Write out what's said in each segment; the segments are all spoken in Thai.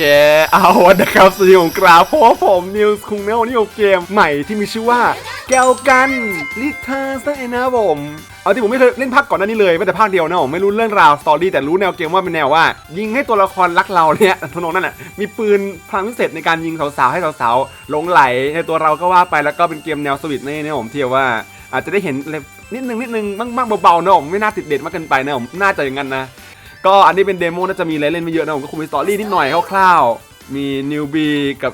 เคเอาละครับสวัสดีของกราฟพผมนิวส์คุงเนลนี่เกมใหม่ที่มีชื่อว่าแก้วกันลิทาซะเอนะผมเอาที่ผมไม่เคยเล่นภาคก่อนหน้านี้เลยแม้แต่ภาคเดียวนะผมไม่รู้เรื่องราวสตอรี่แต่รู้แนวเกมว่าเป็นแนวว่า ยิงให้ตัวละครรักเราเนี่ยทนองนั่นน่ะมีปืนพลังพิเศษในการยิงสาวๆให้สาวๆหลงไหลในตัวเราก็ว่าไปแล้วก็เป็นเกมแนวสวิตนี่นะผมเทียบว่าอาจจะได้เห็นนิดนึงนิดนึงบ้างๆเบาๆนะผมไม่น่าติดเด็ดมากเกินไปนะผมน่าจะอย่างนั้นนะ ก็อันนี้เป็นเดโมน่าจะมีอะไรเล่นไม่เยอะนะผมก็คงมีสตอรี่นิดหน่อยคร่าวๆ มีนิวบีกับ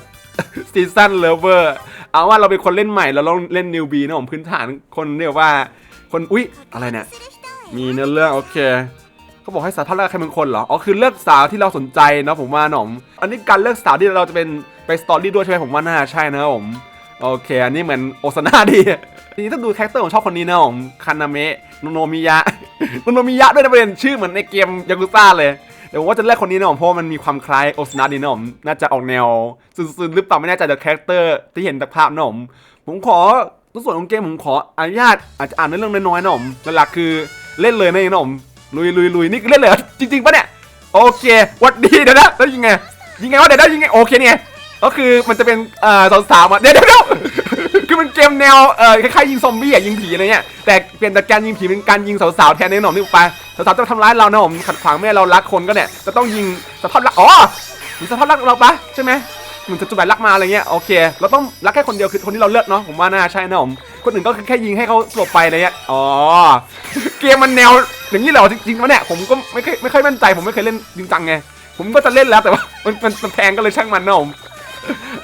ซีซั่นเลเวอร์เอาว่าเราเป็นคนเล่นใหม่เราต้องเล่นนิวบีนะผมพื้นฐานคนเรียกว่าคนอุ๊ยอะไรเนี่ย มีเนื้อเรื่องโอเคเขาบอกให้สาวพัดเลือกใครเป็นคนเหรอ อ๋อ คือเลือกสาวที่เราสนใจนะผมว่าหนอม อันนี้การเลือกสาวที่เราจะเป็นไปสตอรี่ด้วยใช่ไหมผมว่าน่าใช่นะผม โอเค อันนี้เหมือนโอซาน่าดีทีนี้ถ้าดูคาแรคเตอร์ของชอบคนนี้นะผมคานาเมะโนโนมิยะ โนโนมิยะด้วยนะประเด็นชื่อเหมือนในเกมยากุซ่าเลยเดี๋ยวว่าจะเลือกคนนี้นะผมเพราะมันมีความคล้ายโอซนาดีนะผมน่าจะออกแนวซึนๆหรือเปล่าไม่แน่ใจแต่คาแรคเตอร์ที่เห็นจากภาพนะผมผมขอตัวส่วนของเกมผมขออนุญาตอาจจะอ่านเรื่องน้อยๆนะผมหลักๆคือเล่นเลยนะนะผมลุยลุยลุยนี่คือเล่นเลยจริงๆปะเนี่ยโอเคหวัดดีเดี๋ยวนะแล้วยิงไงยิงไงวะเดี๋ยวนะยิงไงโอเคเนี่ยก็คือมันจะเป็นเอ่อสาวๆมาเดี๋ยวเดี๋ยว คือมันเกมแนวเอ่อคล้ายๆยิงซอมบี้อะยิงผีอะไรเงี้ยแต่เปลี่ยนจากการยิงผีเป็นการยิงสาวๆแทนในหนอมนี่ไปสาวๆจะทำร้ายเรานะผมขัดขวางไม่เรารักคนก็เนี่ยจะต้องยิงสภาพรักอ๋อมีสภาพรักเราปะใช่ไหมเหมือนจะจุดหมายรักมาอะไรเงี้ยโอเคเราต้องรักแค่คนเดียวคือคนที่เราเลือกเนาะผมว่าน่าใช่นะผมคนอื่นก็คือแค่ยิงให้เขาสลบไปอะไรเงี้ยอ๋อเกมมันแนวอย่างนี้เหรอจริงๆวะเนี่ยผมก็ไม่เคยไม่ค่อยมั่นใจผมไม่เคยเล่นจริงจังไงผมก็จะเล่นแล้วแต่ว่ามันมันมันแพงก็เลยช่างมันนะผม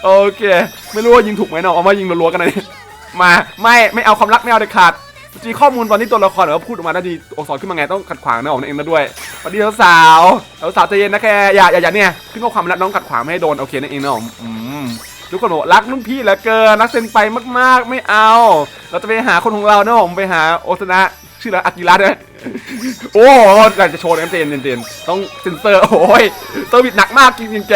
โอเค ไม่รู้ว่ายิงถูกไหมเนาะเอามายิงรัวๆกันเลยมาไม่ไม่เอาความรักไม่เอาเด็ดขาดจีข้อมูลตอนนี้ตัวละครเดี๋ยพูดออกมาได้ดีอักษรขึ้นมาไงต้องขัดขวางนะผมเองนะด้วยสวัสดีสาวสาวใจเย็นนะแค่อย่าอย่าอย่าเนี่ยขึ้นข้อความรักน้องขัดขวางไม่ให้โดนโอเคนั่นเองนะอืมทุกคนบอกรักรุ่นพี่เหลือเกินรักเซนไปมากๆไม่เอา เราจะไปหาคนของเราเนาะผมไปหาโอซนะชื่ออะไรอากิระด้วยโอ้โหอยากจะโชว์เลยเจนเจนต้องเซนเซอร์โอ้ยเซอร์วิสหนักมากจริงๆแก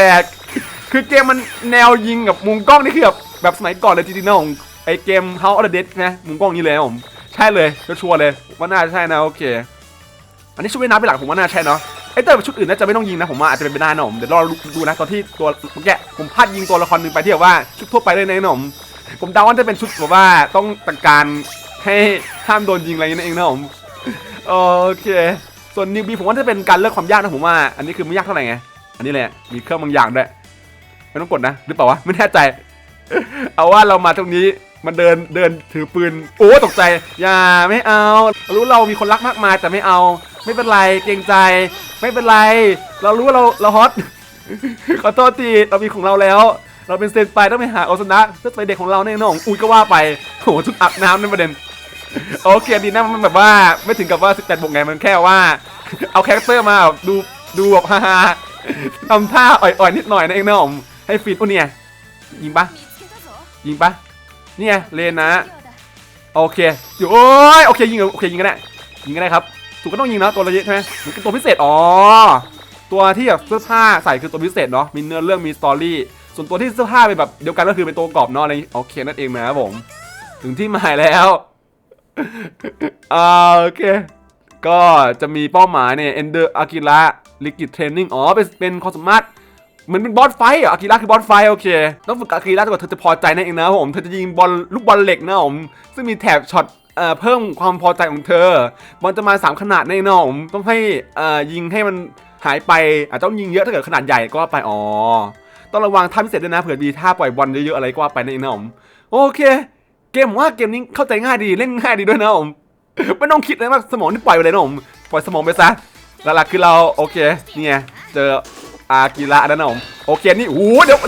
คือเกมมันแนวยิงกับมุมกล้องนี่คือแบบแบบสมัยก่อนเลยจริงๆนะผมไอเกม House of the Dead นะมุมกล้องนี้เลยนะผมใช่เลยชัวร์เลยว่าน่าจะใช่นะโอเค อันนี้ชุดว่ายน้ำเป็นหลักผมว่าน่าใช่เนาะไอเตอร์ชุดอื่นน่าจะไม่ต้องยิงนะผมว่าอาจจะเป็นไปได้นะผมเดี๋ยวรอดูนะตอนที่ตัวเมื่อกี้ผมพลาดยิงตัวละครหนึ่งไปที่แบบว่าชุดทั่วไปเลยนะนะผมผมเดาว่าจะเป็นชุดแบบว่าต้องตัดการให้ห้ามโดนยิงอะไรอย่างนี้นเองนะผมโอเคส่วนนิวบีผมว่าจะเป็นการเลือกความยากนะผมว่า อันนี้คือไม่ยากเท่าไหร่ไงอันนี้แหละมีเครื่องบางอย่างด้วย ไม่ต้องกดนะหรือเปล่าวะไม่แน่ใจ เอาว่าเรามาตรงนี้มันเดินเดินถือปืน โอ้ตกใจ อย่าไม่เอา รู้เรามีคนรักมากมายแต่ไม่เอา ไม่เป็นไรเกรงใจ ไม่เป็นไร เรารู้ว่าเราเราฮอตขอโทษทีเรามีของเราแล้ว เราเป็นเซนไปต้องไปหาโอซนะเพื่อไปเด็กของเราแน่นอนอุ้ยก็ว่าไปโหชุดอาบน้ำนั่นประเด็นโอเคดีนะมันแบบว่าไม่ถึงกับว่า 18บวกไงมันแค่ว่า เอาแรคเตอร์มาดูดูแบบฮ่าๆทำท่าอ่อยๆนิดหน่อยนะเองนะผม ให้ฟีดโอ้เนี่ยยิงปะยิงปะเนี่ยเลนนะโอเคอยู่โอ้ยโอเคยิงโอเคยิงกันได้ยิงกันได้ครับถูกก็ต้องยิงนะตัวระยะใช่ไหมมันคือตัวพิเศษอ๋อตัวที่แบบเสื้อผ้าใส่คือตัวพิเศษเนาะมีเนื้อเรื่องมีสตอรี่ส่วนตัวที่เสื้อผ้าเป็นแบบเดียวกันก็คือเป็นตัวประกรอบเนาะอะไรโอเคนั่นเองนะครับผมถึงที่หมายแล้วอ่าโอเคก็จะมีเป้าหมายเนี่ย Ender Akira Liquid Training อ๋อเป็นเป็นความสามารถ เหมือนเป็นบอสไฟท์เหรออากิระคือบอสไฟโอเค ต้องฝึกอากิระจนกว่าเธอจะพอใจนั่นเองนะผมเธอจะยิงบอลลูกบอลเหล็กนะผมซึ่งมีแถบช็อตเอ่อเพิ่มความพอใจของเธอ บอลจะมา 3 ขนาดแน่นอนผมต้องให้เอ่อยิงให้มันหายไปอาจจะต้องยิงเยอะถ้าเกิดขนาดใหญ่ก็ไปอ๋อต้องระวังท่าพิเศษด้วยนะเผื่อมีท่าปล่อยบอลเยอะๆอะไรก็ว่าไปนั่นเองนะผมโอเค เกมว่าเกมนี้เข้าใจง่ายดีเล่นง่ายดีด้วยนะผมไม่ต้องคิดเลยมากสมองนี่ปล่อยไปเลยนะผมปล่อยสมองไปซะหลักๆคือเราโอเคเนี่ไงเจอ อากิระแล้วนะผมโอเคนี่โอ้โหเดี๋ยว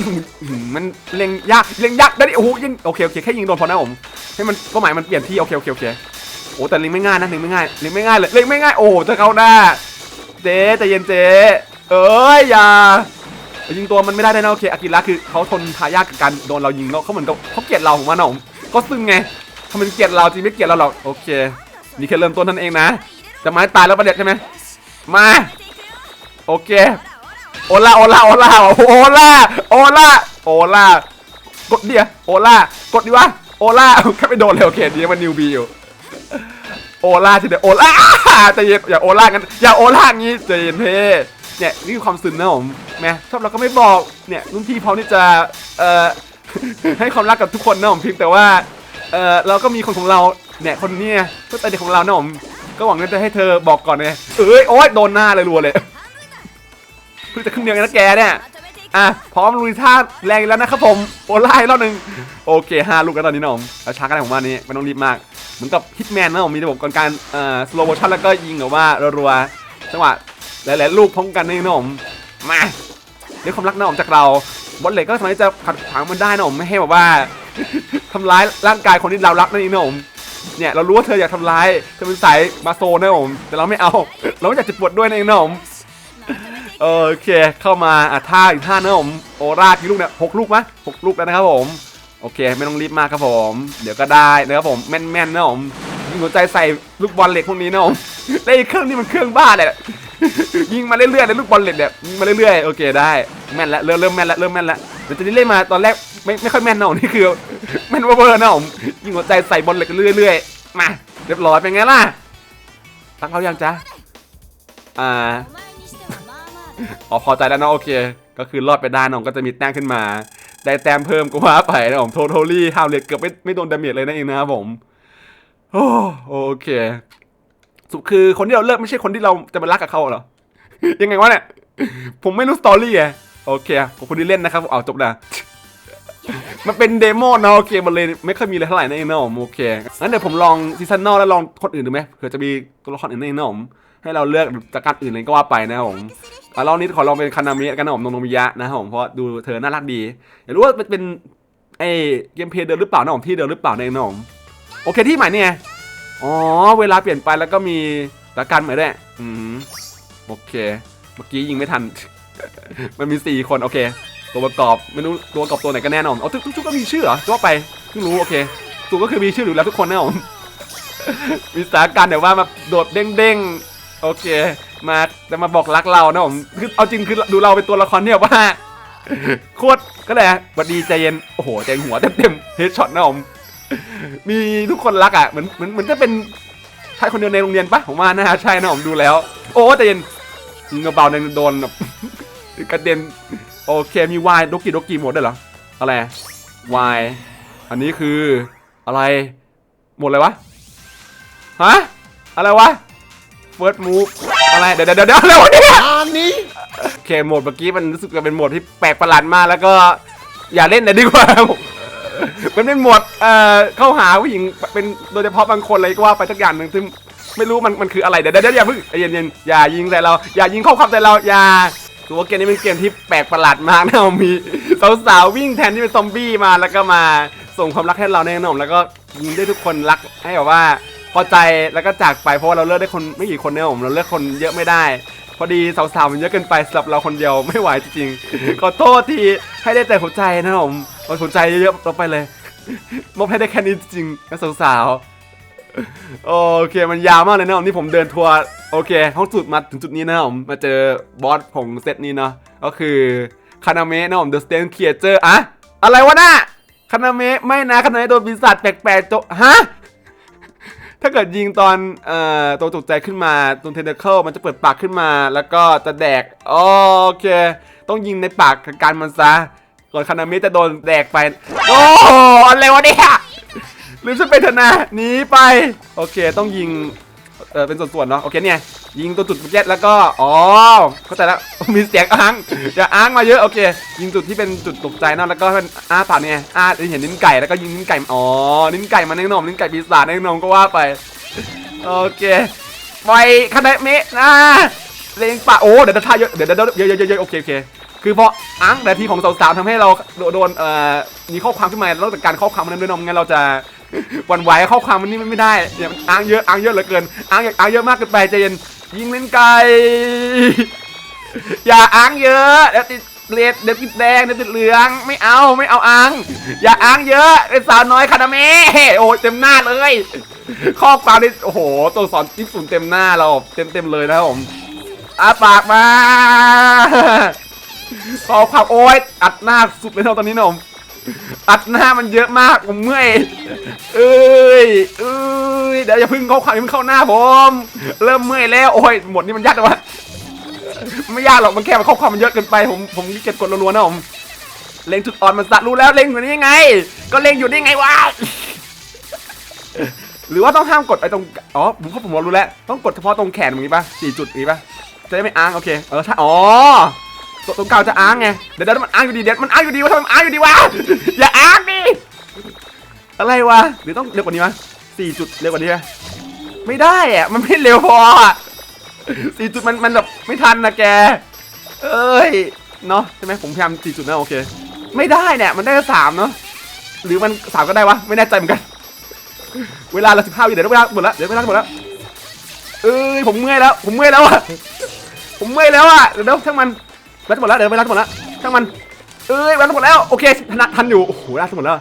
มันเล็งยากเล็งยากได้ดิโอ้โหยิงโอเคโอเคแค่ยิงโดนพอนะผมให้มันเป้าหมายมันเปลี่ยนที่โอเคโอเคโอเคโอ้แต่เล็งไม่ง่ายนะเล็งไม่ง่ายเล็งไม่ง่ายเลยเล็งไม่ง่ายโอ้จะเข้าหน้าเจ๊ใจเย็นเจ๊เอ้ยอย่ายิงตัวมันไม่ได้นะโอเคอากิระคือเขาทนทายากกับการโดนเรายิงแล้วเขาเหมือนกับเขาเกลียดเราผมว่านะผมก็ซึ่งไงทำไมเกลียดเราจริงไม่เกลียดเราหรอกโอเคนี่แค่เริ่มต้นนั่นเองนะจะมาตายแล้วประเด็ดใช่ไหมมาโอเค โอล่าโอล่าโอล่าโอล่าโอล่าโอล่ากดเดียโอล่ากดดีวะโอล่าแค่ไปโดนเลยโอเคดีมันนิวบีอยู่โอล่าทีเดียวโอล่าใจเย็นอย่าโอล่ากันอย่าโอล่างี้ใจเย็นเพ่เนี่ยนี่คือความซึนนะผมแหมชอบเราก็ไม่บอกเนี่ยรุ่นพี่พร้อมที่จะเอ่อให้ความรักกับทุกคนนะผมเพียงแต่ว่าเอ่อเราก็มีคนของเราเนี่ยคนนี้เพื่อนเด็กของเรานะผมก็หวังว่าจะให้เธอบอกก่อนไงเอ้ยโอ๊ยโดนหน้าเลยรัวเลย เพิ่งจะครึ่งเดียวเองนะแกเนี่ยอะพร้อมลุยท่าแรงอีกแล้วนะครับผมโอไล่รอบหนึ่งโอเคห้าลูกแล้วตอนนี้นะผมเอาช้ากันได้ผมว่านี้ไม่ต้องรีบมากเหมือนกับฮิตแมนนะผมมีระบบการเอ่อสโลว์โมชั่นแล้วก็ยิงแบบว่ารัวๆจังหวะหลายๆลูกพร้อมกันนี่นะผมมาด้วยความรักนะผมจากเราบอลเหล็กก็สามารถจะขัดขวางมันได้นะผมไม่ให้แบบว่าทำร้ายร่างกายคนที่เรารักนั่นเองนะผมเนี่ยเรารู้ว่าเธออยากทำร้ายเธอเป็นสายมาโซนะผมแต่เราไม่เอา เราไม่อยากเจ็บปวดด้วยนั่นเองนะผม โอเคเข้ามาอะท่าอีกท่านะผมโอรากี่ลูกเนี่ยหกลูกไหมหกลูกแล้วนะครับผมโอเค ไม่ต้องรีบมากครับผม เดี๋ยวก็ได้นะครับผมแม่นๆนะผมยิงหัวใจใส่ลูกบอลเหล็กพวกนี้นะผมได้เครื่องนี่มันเครื่องบ้าเลยยิงมาเรื่อยๆเลยลูกบอลเหล็กเนี่ยยิงมาเรื่อยๆโอเคได้แม่นแล้วเริ่มเริ่มแม่นแล้วเริ่มแม่นแล้วเดี๋ยวจะเล่นมาตอนแรกไม่ไม่ค่อยแม่นนะผมนี่คือแม่นเวอร์นะผมยิงหัวใจใส่บอลเหล็กเรื่อยๆมาเรียบร้อยเป็นไงล่ะตั้งเขายังจ๊ะอ่า อ๋อพอใจแล้วเนอะโอเค ก็คือรอดไปได้น้องก็จะมีแต้มขึ้นมา ได้แต้มเพิ่มก็ว่าไปนะผมโทโทลี่ฮาวเลตเกือบไม่ไม่โดนดาเมจเลยนั่นเองนะครับผมโอ้โอเคสุดคือคนที่เราเลิกไม่ใช่คนที่เราจะมารักกับเขาเหรอ ยังไงวะเนี่ย ผมไม่รู้สตอรี่ไงโอเคขอบคุณที่เล่นนะครับเอาจบนะมันเป็นเดโมเนาะโอเคมันเลยไม่ค่อยมีอะไรเท่าไหร่นั่นเองนะผมโอเคงั้นเดี๋ยวผมลองซีซันนอลแล้วลองคนอื่นดูไหมเผื่อจะมีตัวละครอื่นนั่นเองนะผมให้เราเลือกจากการอื่นอะไรก็ว่าไปนะผม อะรอบนี้ขอลองเป็นคานามิกันนะผมนโนมิยะนะครับผมเพราะดูเธอน่ารักดีอยากรู้ว่ามันเป็นไอเกมเพลย์เดิมหรือเปล่านะผมที่เดิมหรือเปล่าเนี่ยนะผมโอเคที่ใหม่เนี่ยอ๋อเวลาเปลี่ยนไปแล้วก็มีสถานการณ์ใหม่ด้วยอืมโอเค เมื่อกี้ยิงไม่ทัน มันมีสี่คนโอเค ตัวประกอบไม่รู้ตัวประกอบตัวไหนกันแน่นอนเอาทุกทุกก็มีชื่อเหรอตัวไปเพิ่งรู้โอเคตัวก็คือมีชื่ออยู่แล้วทุกคนนะผมมีสถานการณ์แบบว่ามาโดดเด้งๆโอเค มาจะมาบอกรักเรานะผมคือเอาจริงคือดูเราเป็นตัวละครที่แบบว่าโคตรก็เลยวัดดีใจเย็นโอ้โหใจหัวเต็มๆเฮดช็อตนะผมมีทุกคนรักอะเหมือนเหมือนเหมือนจะเป็นชายคนเดียวในโรงเรียนปะผมว่าน่าใช่นะผมดูแล้ว โอ้ใจเย็นยิงกระเบาในงโดนแบบกระเด็นโอเคมีวายโดกิโดกิหมดด้วยเหรออะไรวายอันนี้คืออะไรหมดเลยวะฮะอะไรวะ First move อะไรเดี๋ยวเดี๋ยวเดี๋ยวอะไรวะเนี่ยอันนี้โอเคโหมดเมื่อกี้มันรู้สึกจะเป็นโหมดที่แปลกประหลาดมากแล้วก็อย่าเล่นเลยดีกว่าผมมันเป็นโหมดเอ่อเข้าหาผู้หญิงเป็นโดยเฉพาะบางคนเลยก็ว่าไปสักอย่างหนึ่งซึ่งไม่รู้มันมันคืออะไรเดี๋ยวเดี๋ยวเดี๋ยวอย่าเพิ่งใจเย็นๆอย่ายิงใส่เราอย่ายิงเข้าความใส่เราอย่าตัวเกมนี้เป็นเกมที่แปลกประหลาดมากนะมีสาวๆวิ่งแทนที่เป็นซอมบี้มาแล้วก็มาส่งความรักให้เราแน่นอนแล้วก็ยิงได้ทุกคนรักให้แบบว่า พอใจแล้วก็จากไปเพราะว่าเราเลือกได้คนไม่กี่คนเนี่ยผมเราเลือกคนเยอะไม่ได้ พอดีสาวๆมันเยอะเกินไปสำหรับเราคนเดียวไม่ไหวจริงๆขอโทษที่ให้ได้แต่หัวใจนะผมเอาหัวใจเยอะๆเราไปเลยมอบให้ได้แค่นี้จริงๆนะสาวๆโอเคมันยาวมากเลยนะผมนี่ผมเดินทัวร์โอเคห้องสุดมาถึงจุดนี้นะผมมาเจอบอสของเซตนี้เนาะก็คือคานาเมะนะผม The Stand Creature อะอะไรวะน่ะคานาเมะไม่นะคานาเมะโดนปีศาจแปลกๆโจฮะ ถ้าเกิดยิงตอนเอ่อตัวตกใจขึ้นมาตรงเทนเดเคิลมันจะเปิดปากขึ้นมา แล้วก็จะแดกโอเค ต้องยิงในปากการมันซะก่อนคานามิจะโดนแดกไป โอ้อะไรวะเนี่ยลืมฉันไปเถอะนะหนีไป โอเค ต้องยิง เออเป็นส่วนๆเนาะโอเคเนี่ยยิงตัวจุดเจ็ดแล้วก็อ๋อเข้าใจแล้วมีเสียงอ้างอย่าอ้างมาเยอะโอเค ยิงจุดที่เป็นจุดตกใจเนาะแล้วก็เป็นอ้าปากเนี่ยอ้าเห็นนิ้นไก่แล้วก็ยิงนิ้นไก่อ๋อนิ้นไก่มาแน่นอนนิ้นไก่ปีศาจแน่นอนก็ว่าไปโอเคไปคาเดเมะนะเลงปะโอ้เดี๋ยวจะท่าเยอะเดี๋ยวเดี๋ยวเดี๋ยวเยอะเยอะเยอะโอเคโอเคคือเพราะอังแต่ทีของสาวๆทำให้เราโดนเอ่อมีข้อความขึ้นมาแล้วแต่การข้อความนนั้นด้วยนอะงั้นเราจะ หวันไหวข้อความมันนี่ไม่ได้เนี่ยอ้างเยอะอ้างเยอะเหลือเกินอ้างอ้างเยอะมากเกินไปใจเย็นยิงเล่นไกลอย่าอ้างเยอะเดี๋ยวติดเลดเดี๋ยวติดแดงเดี๋ยวติดเหลืองไม่เอาไม่เอาอ้าง อย่าอ้างเยอะเป็นสาวน้อยคานาเมะโอ้เต็มหน้าเลย ข้อความนี่โอ้โหตัวสอนจิ๊บศูนเต็มหน้าเราเต็มเต็มเลยนะครับผมอาปากมาข้อความโอ้ยอัดหน้าสุดเลยเท่าตอนนี้นะผม อัดหน้ามันเยอะมากผมเมื่อยเอ้ยเอ้ยเดี๋ยวอย่าพึ่งเข้อควาอย่าพึ่งเข้าหน้าผม เริ่มเมื่อยแล้วโอ้ยหมดนี่มันยัดเลยวะไม่ยากหรอกมันแค่มันข้อความมันเยอะเกินไปผมผมเกียจกดรัวๆนะผมเล็งจุดอ่อนมันสะรู้แล้วเล็งอยู่นี่ไง ก็เล็งอยู่นี่ไงวะหรือว่าต้องห้ามกดไอ้ตรงอ๋อผมผมรู้แล้วต้องกดเฉพาะตรงแขนตรงนี้ป่ะสี่จุดนี้ป่ะจะได้ไม่อ้างโอเคเออใช่อ๋อ ตรงตรงกลาจะอ้างไง เดี๋ยวเดี๋ยวมันอ้างอยู่ดีเดี๋ยวมันอ้างอยู่ดีวะทำไมมันอ้างอยู่ดีวะ อย่าอ้างดิ อะไรวะหรือต้องเร็วกว่านี้วะสี่จุดเร็วกว่านี้ไหมไม่ได้อะมันไม่เร็วพออะสี่จุดมันมันแบบไม่ทันนะแก เอ้ย เนาะใช่ไหมผมพยายามสี่จุดนะโอเค ไม่ได้เนี่ยมันได้แค่สามเนาะ หรือมันสามก็ได้วะ ไม่แน่ใจเหมือนกัน เวลาเราสิบห้าวิเดี๋ยวเวลาหมดแล้ว เดี๋ยวเวลาหมดแล้ว เอ้ยผมเมื่อยแล้ว ผมเมื่อยแล้วอะผมเมื่อยแล้วอะเดี๋ยวเดี๋ยวช่างมัน เวลาหมดแล้วเดี๋ยวเวลาหมดแล้วช่างมันเอ้ยเวลาหมดแล้วโอเคทันทันอยู่โอ้โหเวลาหมดแล้ว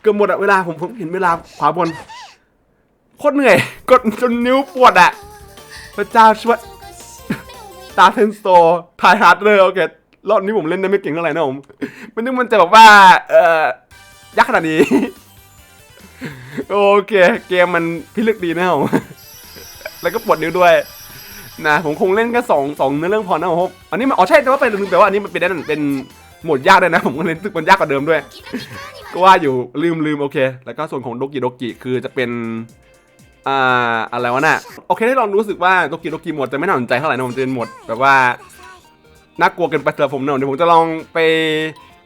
เกือบหมดอะเวลาผมผมเห็นเวลาขวาบนโคตรเหนื่อยกดจนนิ้วปวดอะพระเจ้าช่วยตาเทนโซทายฮาร์ดเลยโอเครอบนี้ผมเล่นได้ไม่เก่งเท่าไหร่นะผมมันนึกมันจะแบบว่าเอ่อยักษ์ขนาดนี้ โอเค เกมมันพิลึกดีนะผมแล้วก็ปวดนิ้วด้วย นะผมคงเล่นแค่สองสองเนื้อเรื่องพอนะผมอันนี้มันอ๋อใช่แต่ว่าเป็นลืมไปว่าอันนี้มันเป็นนั่นเป็นโหมดยากด้วยนะ ผมก็เล่นรู้สึกมันยากกว่าเดิมด้วย ก็ว่าอยู่ลืมลืมโอเค แล้วก็ส่วนของโดกิโดกิคือจะเป็นอ่าอะไรวะน่ะโอเคได้ลองรู้สึกว่าโดกิโดกิหมดจะไม่น่าสนใจเท่าไหร่นะผมจะเป็นหมดแบบว่าน่ากลัวเกินไปสำหรับผมเนอะเดี๋ยวผมจะลองไป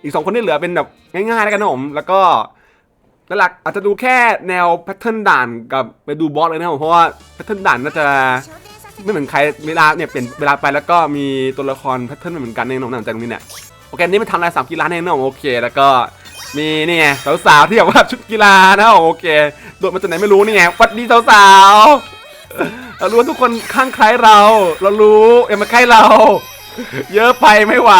อีกสองคนที่เหลือเป็นแบบง่ายๆแล้วกันนะผมแล้วก็หลักอาจจะดูแค่แนวแพทเทิร์นด่านกับไปดูบอสเลยนะผมเพราะว่าแพทเทิร์นด่านน่าจะ ไม่เหมือนใครเวลาเนี่ยเปลี่ยนเวลาไปแล้วก็มีตัวละครแพทเทิร์นไม่เหมือนกันในหนังหนังจากตรงนี้เนี่ยโอเคนี่มันทำลายสามกีฬาแน่นอนโอเค แล้วก็มีนี่ไงสาวๆที่แบบว่าชุดกีฬานะโอเคโดดมาจากไหนไม่รู้นี่ไงสวัสดีสาวๆเรารู้ว่าทุกคนข้างใครเรา เรารู้เอ็มมาใกล้เรา เยอะไปไม่ไหว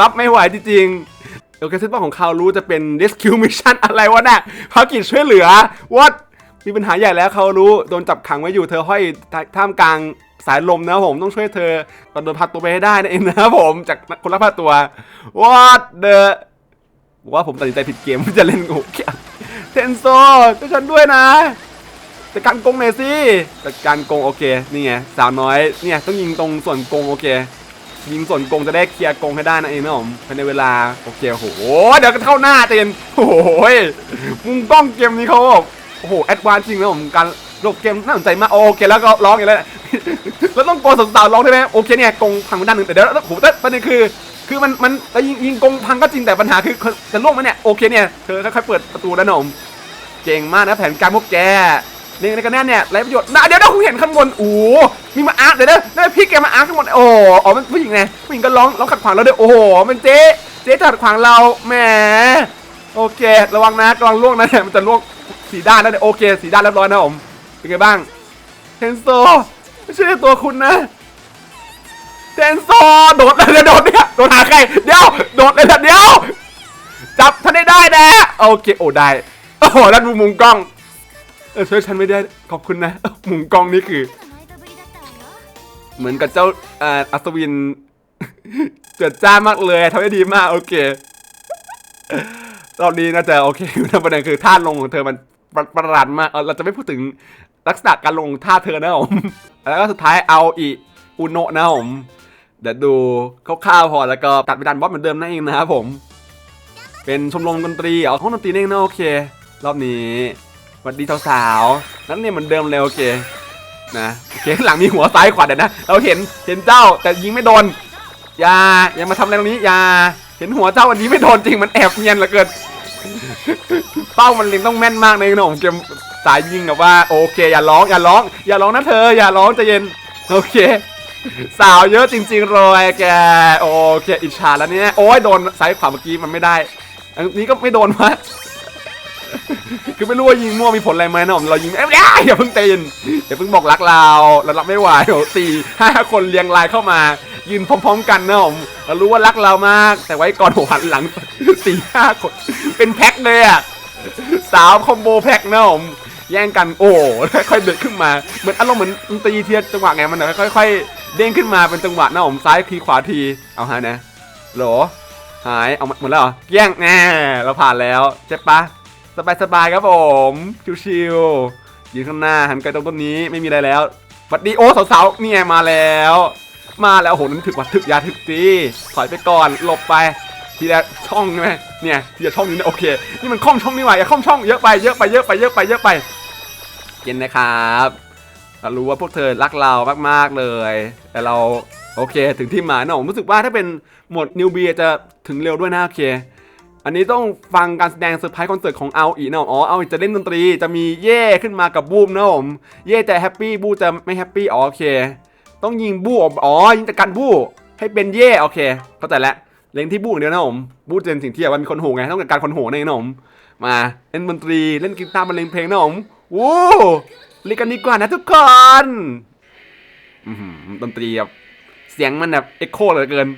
รับไม่ไหวจริงๆโอเคเส้นเป้าของเขารู้จะเป็น rescue mission อะไรวะน่ะภารกิจช่วยเหลือ what มีปัญหาใหญ่แล้วเขารู้โดนจับขังไว้อยู่เธอห้อยท่ามกลางสายลมนะผมต้องช่วยเธอตอนโดนพัดตัวไปให้ได้นั่นเองนะครับผมจากคนละพัดตัว what the ว่าผมตัดสินใจผิดเกมจะเล่นโอ้ยเทนโซช่วยฉันด้วยนะจัดการกงหน่อยสิจัดการกงโอเคนี่ไงสาวน้อยเนี่ยต้องยิงตรงส่วนกงโอเค ยิงส่วนกงจะได้เคลียร์กงให้ได้นะเองนะผมภายในเวลาโอเคโอ้โหเดี๋ยวก็เข้าหน้าเจนโอ้โหมุมกล้องเกมนี้เขาแบบ โอ้โหแอดวานจริงนะผมการโลกเกมน่าสนใจมากโอเคแล้วก็ร้องอย่างไรแล้วต้องโกนสาวๆร้องได้ไหมโอเคเนี่ยกงพังไปด้านหนึ่งแต่เดี๋ยวโอ้โหแต่ประเด็นคือ คือมันมันแต่ยิงยิงกงพังก็จริงแต่ปัญหาคือจะล่วงไหมเนี่ยโอเคเนี่ยเธอค่อยๆเปิดประตูแล้วนะผมเก่งมากนะแผนการพวกแกนี่ในกันแน่เนี่ยไรประโยชน์นะเดี๋ยวเดี๋ยวผมเห็นข้างบนโอ้มีมาอาร์ตเดี๋ยวเดี๋ยวพี่แกมาอาร์ตข้างบนโอ้อ๋อมันผู้หญิงไงผู้หญิงก็ร้องร้องขัดขวางเราด้วยโอ้โหมันเจ๊เจ๊ขัดขวางเราแหมโอเค ระวังนะระวังล่วงนะเนี่ยมันจะล่วง สีด้านแล้วเนี่ยโอเคสีด้านเรียบร้อยนะผมเป็นไงบ้างเทนโซไม่ใช่ตัวคุณนะเทนโซโดดเลยโดดเนี่ยโดดหาใครเดี๋ยวโดดเลยเดี๋ยวจับท่านได้ได้นะโอเคโอ้ได้โอ้โหแล้วดูมุมกล้องเออช่วยฉันไม่ได้ขอบคุณนะมุมกล้องนี่คือ เหมือนกับเจ้าอ่ออัศวินเจิดจ้ามากเลยทำได้ดีมากโอเครอบนี้น่าจะโอเคแต่ประเด็นคือท่าลงของเธอมัน ประประหลาดมากเออเราจะไม่พูดถึงลักษณะการลงท่าเธอนะผม แล้วก็สุดท้ายเอาอีอุโนะนะผม เดี๋ยวดูคร่าวๆพอแล้วก็ตัดไปดันบอสเหมือนเดิมนั่นเองนะครับผม เป็นชมรมดนตรีเอาห้องดนตรีเองนะโอเค รอบนี้สวัสดีสาวๆนั่นเนี่ยเหมือนเดิมเลยโอเคนะโอเคข้างหลังมีหัวซ้ายขวาเดี๋ยวนะ เราเห็นเห็นเจ้าแต่ยิงไม่โดนอย่าอย่ามาทำอะไรตรงนี้อย่าเห็นหัวเจ้าอันนี้ไม่โดนจริงมันแอบเนียนเหลือเกิน เป้ามันเล็งต้องแม่นมากในขนมเกมสายยิงแบบว่าโอเคอย่าร้องอย่าร้อง อย่าร้องนะเธอ อย่าร้องจะเย็นโอเค สาวเยอะจริงๆเลยแกโอเคอิจฉาแล้วเนี่ยโอ้ยโดนซ้ายขวาเมื่อกี้มันไม่ได้ อันนี้ก็ไม่โดนวะ คือไม่รู้ว่ายิงมั่วมีผลอะไรไหมนะผมเรายิงเอ้ยอย่าเพิ่งเตนอย่าเพิ่งบอกรักเราเรารักไม่ไหวโอ้สี่ห้าคนเรียงรายเข้ามา ยืนพร้อม ๆ กันนะผมเรารู้ว่ารักเรามาก แต่ไว้ก่อนหันหลังสี่ห้าคน เป็นแพ็คเลยอะสาวคอมโบแพ็คนะผมแย่งกันโอ้ค่อยเดินขึ้นมาเหมือนอารมณ์เหมือนตีเทียจังหวะไงมันค่อยๆเด้งขึ้นมาเป็นจังหวะนะผมซ้ายทีขวาทีเอาฮะนะโหลหายเอาหมดแล้วเหรอแย่งแน่เราผ่านแล้วเจ็บปะ สบายสบายๆครับผมชิวๆยืนข้างหน้าหันไกลตรงต้นนี้ไม่มีอะไรแล้วสวัสดีโอ้สาวๆนี่ไงมาแล้ว มาแล้วโอ้โหนั้นถึกว่าถึกยาถึกจีถอยไปก่อนหลบไปทีละช่องใช่ไหมเนี่ยทีละช่องนี้นะโอเคนี่มันคล่อมช่องนี่หว่าอย่าคล่อมช่องเยอะไปเยอะไปเยอะไปเยอะไปเยอะไปเย็นนะครับเรารู้ว่าพวกเธอรักเรามากๆเลย แต่เราโอเค ถึงที่หมายนะผมรู้สึกว่าถ้าเป็นหมดนิวเบียจะถึงเร็วด้วยนะโอเค อันนี้ต้องฟังการแสดงเซอร์ไพรส์คอนเสิร์ตของเอาอีนะอ๋อเอาอีจะเล่นดนตรีจะมีเย่ขึ้นมากับบูมนะผมเย่จะแฮปปี้บูจะไม่แฮปปี้อ๋อโอเค ต้องยิงบู๊อ๋อยิงจากการบูให้เป็นเย่โอเค เข้าใจแล้วเล็งที่บูอย่างเดียวนะผมบูเป็นสิ่งที่ว่ามีคนโหไงต้องการการคนโหนั่นเองนะผมมาเล่นดนตรีเล่นกีตาร์บรรเลงเพลงนะผมวู้เล่นกันดีกว่านะทุกคนดนตรีแบบเสียงมันแบบเอ็กโคเหลือเกิน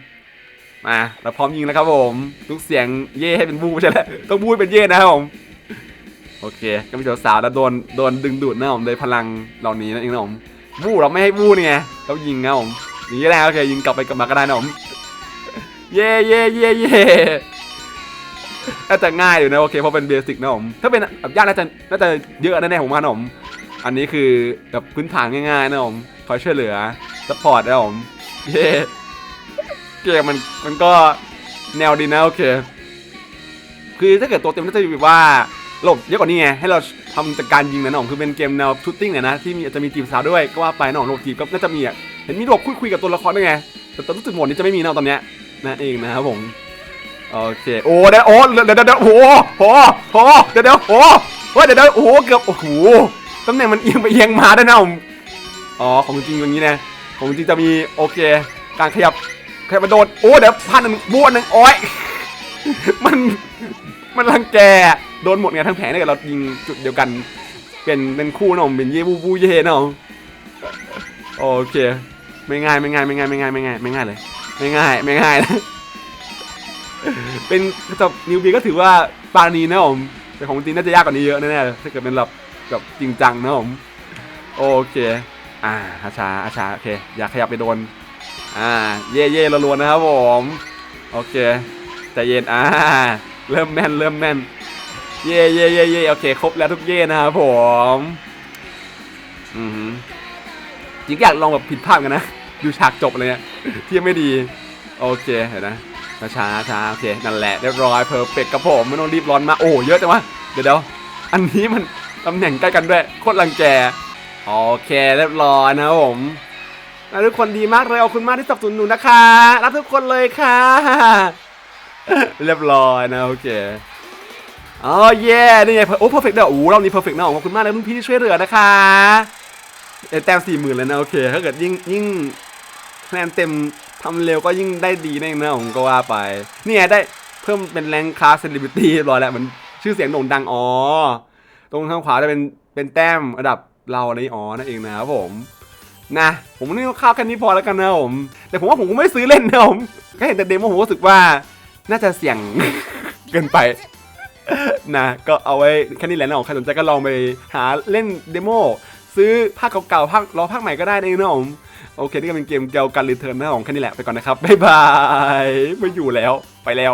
มาเราพร้อมยิงแล้วครับผมทุกเสียงเย่ให้เป็นบูใช่ไหมต้องบูให้เป็นเย่นะครับผมโอเคก็มีสาวๆแล้วโดนโดนดึงดูดนะผมโดยพลังเหล่านี้นั่นเองนะผมบูเราไม่ให้บูนี่ไงเรายิงนะผมอย่างนี้แหละโอเคยิงกลับไปกลับมาก็ได้นะผมเย่เย่เย่เย่น่าจะง่ายอยู่นะโอเคเพราะเป็นเบสิกนะผมถ้าเป็นแบบยากน่าจะน่าจะเยอะแน่ๆผมว่านะผมอันนี้คือแบบพื้นฐานง่ายๆนะผมคอยช่วยเหลือซัพพอร์ตนะผมเย่ เกมมันมันก็แนวดีนะโอเค คือถ้าเกิดตัวเต็มน่าจะมีแบบว่าหลบเยอะกว่านี้ไงให้เราทำจากการยิงนะน้องคือเป็นเกมแนวชูตติ้งเนี่ยนะที่มีจะมีจีบสาวด้วยก็ว่าไปน้องโลจีบก็น่าจะมีอะเห็นมีหลบคุยคุยกับตัวละครด้วยไงแต่ตอนรู้สึกหมดนี้จะไม่มีนะตอนเนี้ยนั่นเองนะครับผมโอเคโอ้เดี๋ยวโอ้เดี๋ยวเดี๋ยวโอ้โหโอ้โหเดี๋ยวเดี๋ยวโอ้โหเดี๋ยวเดี๋ยวโอ้เกือบโอ้โหตำแหน่งมันเอียงไปเอียงมาด้วยนะผมอ๋อของจริงอย่างนี้นะของจริงจะมีโอเค การขยับ ใครมาโดนโอ้เดี๋ยวพันหนึ่งบ้วนหนึ่งโอ้ยมันมันรังแกโดนหมดไงทั้งแผงถ้าเกิดเรายิงจุดเดียวกัน เป็นเป็นคู่นะผมเป็นเย่บูบูเย่นะโอเค ไม่ง่ายไม่ง่ายไม่ง่ายไม่ง่ายไม่ง่ายไม่ง่ายเลย ไม่ง่ายไม่ง่ายนะเป็นจับนิวบีก็ถือว่าปานีนะผมแต่ของจริงน่าจะยากกว่านี้เยอะแน่ๆเลยถ้าเกิดเป็นแบบแบบจริงจังนะผมโอเค อ่าอาชาอาชาโอเค อย่าขยับไปโดน อ่า เย่เย่รัวๆนะครับผม โอเคใจเย็น อ่า เริ่มแม่น เริ่มแม่น เย่เย่เย่เย่โอเค ครบแล้วทุกเย่นะครับผม อือหือจริงอยากลองแบบผิดพลาดกันนะ ดูฉากจบเลยเนี่ยที่ยังไม่ดี โอเค เห็นนะช้าช้าโอเค นั่นแหละ เรียบร้อยเพอร์เฟกครับผม ไม่ต้องรีบร้อนมา โอ้ เยอะจังวะ เดี๋ยวเดี๋ยวอันนี้มันตำแหน่งใกล้กันด้วย โคตรรังแก โอเค เรียบร้อยนะครับผม นะทุกคนดีมากเลยขอบคุณมากที่สนับสนุนหนูนะคะรักทุกคนเลยค่ะ เรียบร้อยนะโอเคอ๋อเย่นี่ไงโอ้เพอร์เฟกต์ด้วยโอ้รอบนี้เพอร์เฟกต์นะขอบคุณมากเลยรุ่นพี่ที่ช่วยเหลือนะคะเอ้ยแต้มสี่หมื่นเลยนะโอเคถ้าเกิดยิ่งยิ่งคะแนนเต็มทำเร็วก็ยิ่งได้ดีแน่นเองนะผมก็ว่าไปนี่ไงได้เพิ่มเป็นแรงคลาสเซเลบริตี้เรียบร้อยแล้วเหมันชื่อเสียงโด่งดังอ๋อตรงข้างขวาจะเป็นเป็นแต้มระดับเราอะไรอ๋อนั่นเองนะครับผม นะ ผมนี่ข้าวแค่นี้พอแล้วกันนะผม แต่ผมว่าผมก็ไม่ซื้อเล่นนะผมก็เห็นแต่เดโมผมก็รู้สึกว่า น่าจะเสี่ยงเกินไปนะก็เอาไว้แค่นี้แหละนะผมใครสนใจก็ลองไปหาเล่นเดโมซื้อภาคเก่าๆภาครอภาคใหม่ก็ได้นะผมโอเค นี่ก็เป็นเกมเกี่ยวกับการรีเทิร์นนะผมแค่นี้แหละไปก่อนนะครับ บ๊ายบาย ไม่อยู่แล้วไปแล้ว